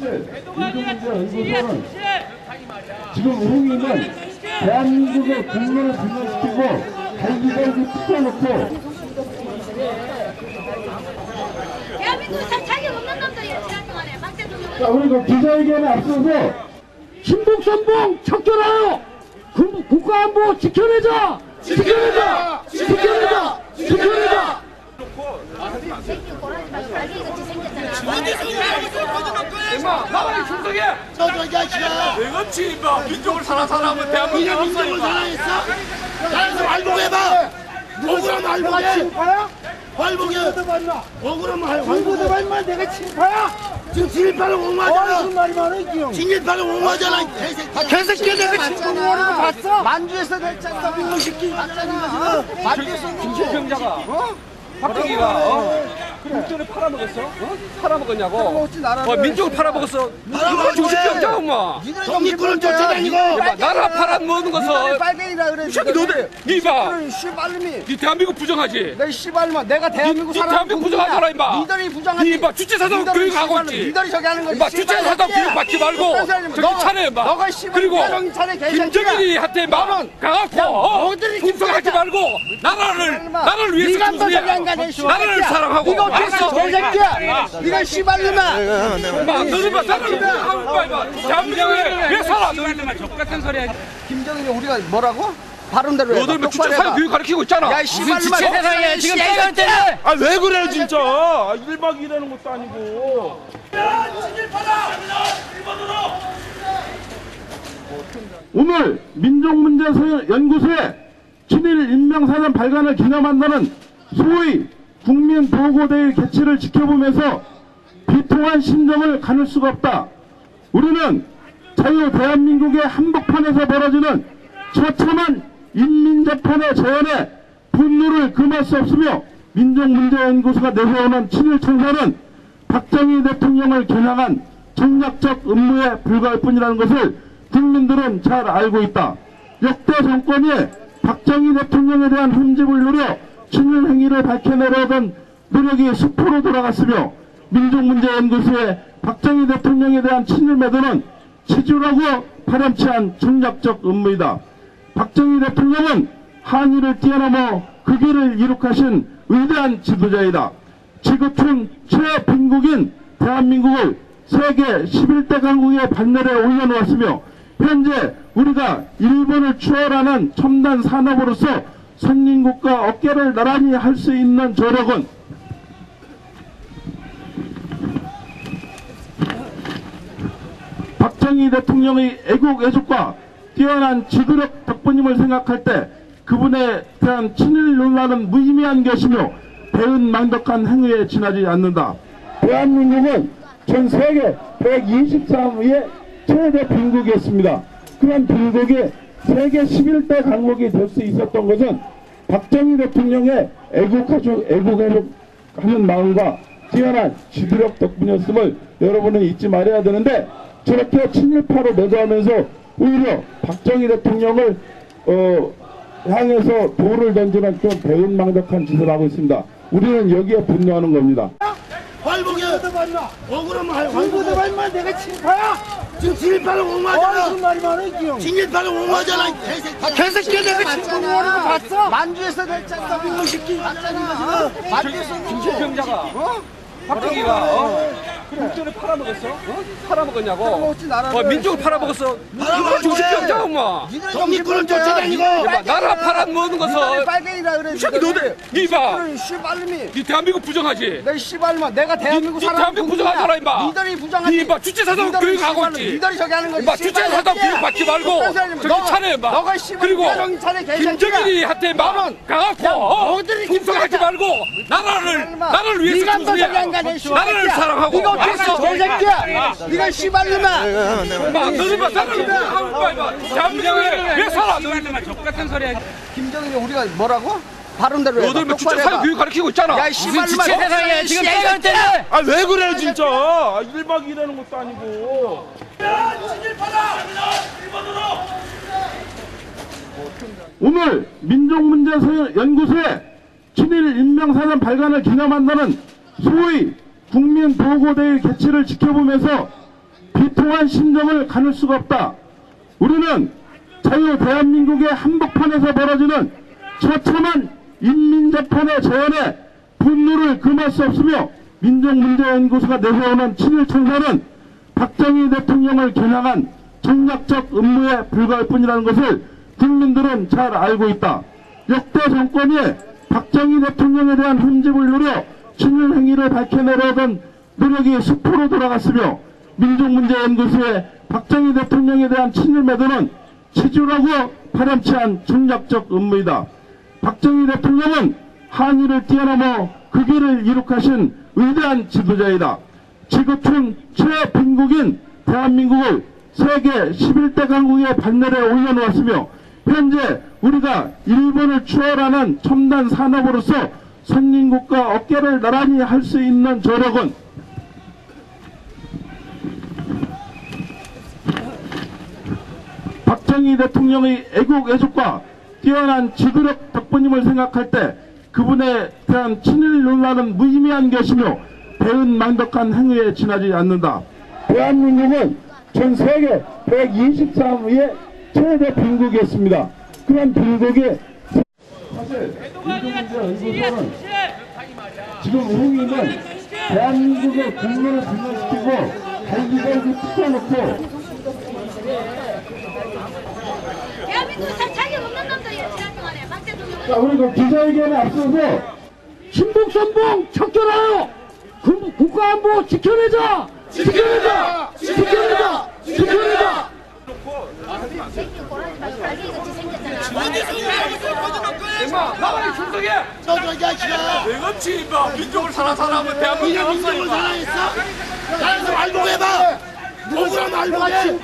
사실 민주문제연구소는 지금 의원님은 대한민국의 국민을 분열시키고 갈기갈기 대한민국 자- 우리 그 기자회견에 앞서서 신북 선봉 척결하여 국- 국가안보 지켜내자! 지켜내자! 지켜내자! 지켜내자! 생긴 꼬라지 말고 갈기같이 생겼잖아. 임마 나만이 충성해 이 자식아 내같이 임마 민족을 사랑 사랑하면 대한민국 민족을 사랑했어? 사랑해서 활동해봐 억울하면 활동해 활동해 억울하면 활동해 내가 친파야? 지금 진일파를 옹호하잖아. 말이 많아 진일파를 옹호하잖아 이 개새끼. 개새끼 내가 친구하는 거 봤어? 만주에서 냈잖아. 민무식기 봤잖아. 만주에서 김병자가. 어? 박정희가 어? 국전을 팔아먹었어? 어? 팔아먹었냐고? 어, 민족을 팔아먹었어? 이거 정신병자 엄마. 독립군을 쫓아다니고. 임마 나라 팔아먹는 것은 빨갱이라 그래 이 새끼 너네 니봐. 씨발놈이 니 대한민국 부정하지. 내 씨발놈아 내가 대한민국 니 사람 대한민국 부정하잖아 임마 니들이 부정하지. 니봐 주체사상 교육하고 있지. 니들이 저기 하는 거지 임마 주체사상 교육 받지 말고 정신 차려 임마 너가 씨발 그리고 정신 차려 개새끼야. 김정일이 한테 막 너는 가갖고 어? 너희들이 풍성하지 김정일이다. 말고 나라를 나라를 위해서 저기 씨발 나라를 사랑하고. 네가 어땠어 개새끼야? 네가 씨발놈아. 마 너는 봐. 나라를 하고 봐 임마 대한민국에 왜 살아 너희들만 족 같은 소리 야 김정일이 우리가 뭐라고? 바른 대로 해봐. 똑바로 주체사상 해봐. 교육 가르치고 있잖아. 야 씨발놈아. 세상에 지금 때려 아왜 그래 진짜? 1박 2일 하는 것도 아니고. 오늘 민족문제연구소의 친일 인명사전 발간을 기념한다는 소위 국민보고대회 개최를 지켜보면서 비통한 심정을 가눌 수가 없다. 우리는 자유 대한민국의 한복판에서 벌어지는 처참한 인민재판의 재현에 분노를 금할 수 없으며 민족문제연구소가 내세우는 친일 청사는 박정희 대통령을 겨냥한 정략적 음모에 불과할 뿐이라는 것을 국민들은 잘 알고 있다. 역대 정권이 박정희 대통령에 대한 흠집을 누려 친일 행위를 밝혀내려던 노력이 수포로 돌아갔으며 민족문제연구소의 박정희 대통령에 대한 친일 매도는 치졸하고 파렴치한 정략적 음모이다. 박정희 대통령은 한일을 뛰어넘어 그 길을 이룩하신 위대한 지도자이다. 지구촌 최빈국인 대한민국을 세계 11대 강국의 반열에 올려놓았으며 현재 우리가 일본을 추월하는 첨단 산업으로서 선진국과 어깨를 나란히 할 수 있는 저력은 박정희 대통령의 애국 애족과 뛰어난 지도력 덕분임을 생각할 때 그분에 대한 친일 논란은 무의미한 것이며 배은망덕한 행위에 지나지 않는다. 대한민국은 전 세계 123위의 최대 빈국이었습니다. 그런 빈국이 세계 11대 강국이 될 수 있었던 것은 박정희 대통령의 애국하죠, 애국하는 마음과 뛰어난 지도력 덕분이었음을 여러분은 잊지 말아야 되는데 저렇게 친일파로 매도하면서 오히려 박정희 대통령을 어, 향해서 돌을 던지는 좀 배은망덕한 짓을 하고 있습니다. 우리는 여기에 분노하는 겁니다. 활동해 억울하면 활동해 내가 진일파야 지금 진일파를 옹호하잖아. 말이 많아 지금 진일파를 옹호하잖아 이 개새끼. 개새끼 내가 친구하는 거 봤어? 만주에서 냈잖아. 민무식기 봤잖아. 만주에서 김병자가. 어? 박정희가. 어? 국전을 팔아먹었어? 어? 팔아먹었냐고? 팔아먹었지, 나라를. 어, 민족을 팔아먹었어. 이거 정신병자 엄마 독립군을 쫓아다니고 임마 나라 팔아먹는 것은 빨갱이라 그래 이 새끼 너네 니봐. 씨발놈이. 니 대한민국 부정하지? 내 씨발놈아 내가 대한민국 니 사람 대한민국 부정하잖아 임마. 니들이 부정하지. 니봐 주체사상 교육하고 있지. 니들이 저기 하는 거지 임마 주체사상 교육 받지 말고 정신 차려 임마. 너가 씨발 그리고 정신 차려 개새끼야. 김정일이 한테 막 가갖고 어? 풍성 말고 나라를 나라를 위해서 충성해 가네 씨발 나라를. 사랑하고 네가 어땠어 개새끼야 네가 씨발놈아 너는 봐 나라를 하고 봐 임마 대한민국에 왜 살아 너희들만 족 같은 소리 야 김정일이 우리가 뭐라고? 바른 대로 해봐 너희들 뭐 주체사상 해봐 교육 가르치고 있잖아 야 씨발놈아 세상에 지금 때가 때려 아왜 그래 진짜 1박 2일 하는 것도 아니고 오늘 민족문제연구소의 친일 인명사전 발간을 기념한다는 소위 국민보고대회 개최를 지켜보면서 비통한 심정을 가눌 수가 없다. 우리는 자유 대한민국의 한복판에서 벌어지는 처참한 인민재판의 재현에 분노를 금할 수 없으며 민족문제연구소가 내세우는 친일 청사는 박정희 대통령을 겨냥한 정략적 음모에 불과할 뿐이라는 것을 국민들은 잘 알고 있다. 역대 정권이 박정희 대통령에 대한 흠집을 노려 친일 행위를 밝혀내려던 노력이 수포로 돌아갔으며 민족문제연구소의 박정희 대통령에 대한 친일 매도는 치졸하고 파렴치한 정략적 음모이다. 박정희 대통령은 한일을 뛰어넘어 그 길을 이룩하신 위대한 지도자이다. 지구촌 최빈국인 대한민국을 세계 11대 강국의 반열에 올려놓았으며 현재 우리가 일본을 추월하는 첨단 산업으로서 선진국과 어깨를 나란히 할 수 있는 저력은 박정희 대통령의 애국 애족과 뛰어난 지도력 덕분임을 생각할 때 그분에 대한 친일 논란은 무의미한 것이며 배은 망덕한 행위에 지나지 않는다. 대한민국은 전 세계 123위의 최대 빈국이었습니다. 그런 빈국에 사실 지금 의미는 대한민국의 국민을 분열시키고 갈기갈기 대한민국에 자- 자격 없는 놈들이야 지난 동안에 박 대통령은 자, 우리 그 기자회견에 앞서서 신북선봉 척결하여 국- 국가안보 지켜내자! 지켜내자! 지켜내자! 지켜내자 생긴 꼬라지 말고 날개 같이 생겼잖아 임마 나만이 충성해 저저 자식아 내같이 임마 민족을 사랑하는 대한민국 민족을 사랑했어? 나에서 말복해봐 누구랑 말복해